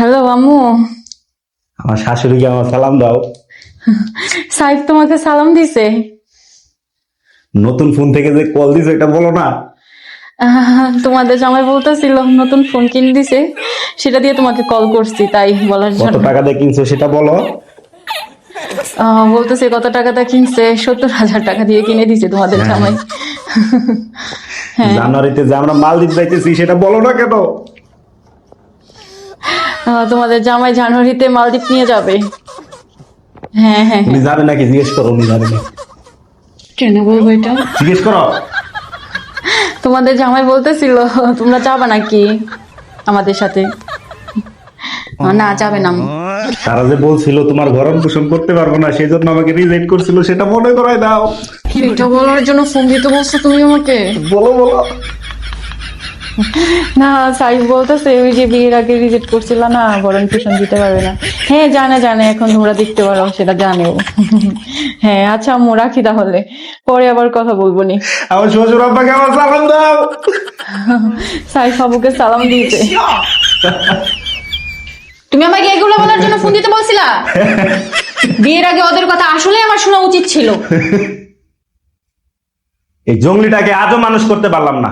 Hello আম্মু। আমার শাশুড়িকে আমার সালাম দাও। সাইফ তোমাকে সালাম দিছে? নতুন ফোন থেকে যে কল দিছে এটা বলো না। তোমাদের জামাই বলতেছিল নতুন ফোন কিনে দিছে সেটা দিয়ে তোমাকে কল করছি তাই বলার জন্য। কত টাকা দিয়ে কিনছো সেটা বলো। বলতেছে কত টাকাটা কিনছে সত্তর হাজার টাকা দিয়ে কিনে দিছে তোমাদের হ্যাঁ। জামাই। হ্যাঁ। জানুয়ারিতে যে আমরা মাল দিতে যাইতেছি সেটা বলো না কেন? তোমাদের জামাই জানুয়ারিতে মালদ্বীপ নিয়ে যাবে। হ্যাঁ হ্যাঁ। উনি জানে নাকি? জিজ্ঞেস করো উনি জানে না ট্রেনে বলব এটা? জিজ্ঞেস করো। তোমাদের জামাই বলতেছিল তোমরা যাবে নাকি আমাদের সাথে? না যাবে না। তারা যে বলছিল তোমার ভরণ পোষণ করতে পারব না সেই জন্য আমাকে রিজেক্ট করছিল সেটা মনে করাই দাও। এটা বলার জন্য ফোন দিতে বলছো তুমি আমাকে? বলো বলো। না সাইজ বলতেছে ওই যে বিয়ের আগে রিজেক্ট করছিল না বরং টিউশন দিতে পারবে না। হ্যাঁ জানে জানে এখন তোমরা দেখতে পারো সেটা জানেও। হ্যাঁ আচ্ছা আম্মু রাখি তাহলে। পরে আবার কথা বলব নি। আমার শ্বশুর আব্বাকে আমার সালাম দাও। সাইফ বাবুকে সালাম দিয়েছে। তুমি আমাকে এগুলো বলার জন্য ফোন দিতে বলছিলা? বিয়ের আগে ওদের কথা আসলে আমার শোনা উচিত ছিল। এই জঙ্গলিটাকে আজও মানুষ করতে পারলাম না।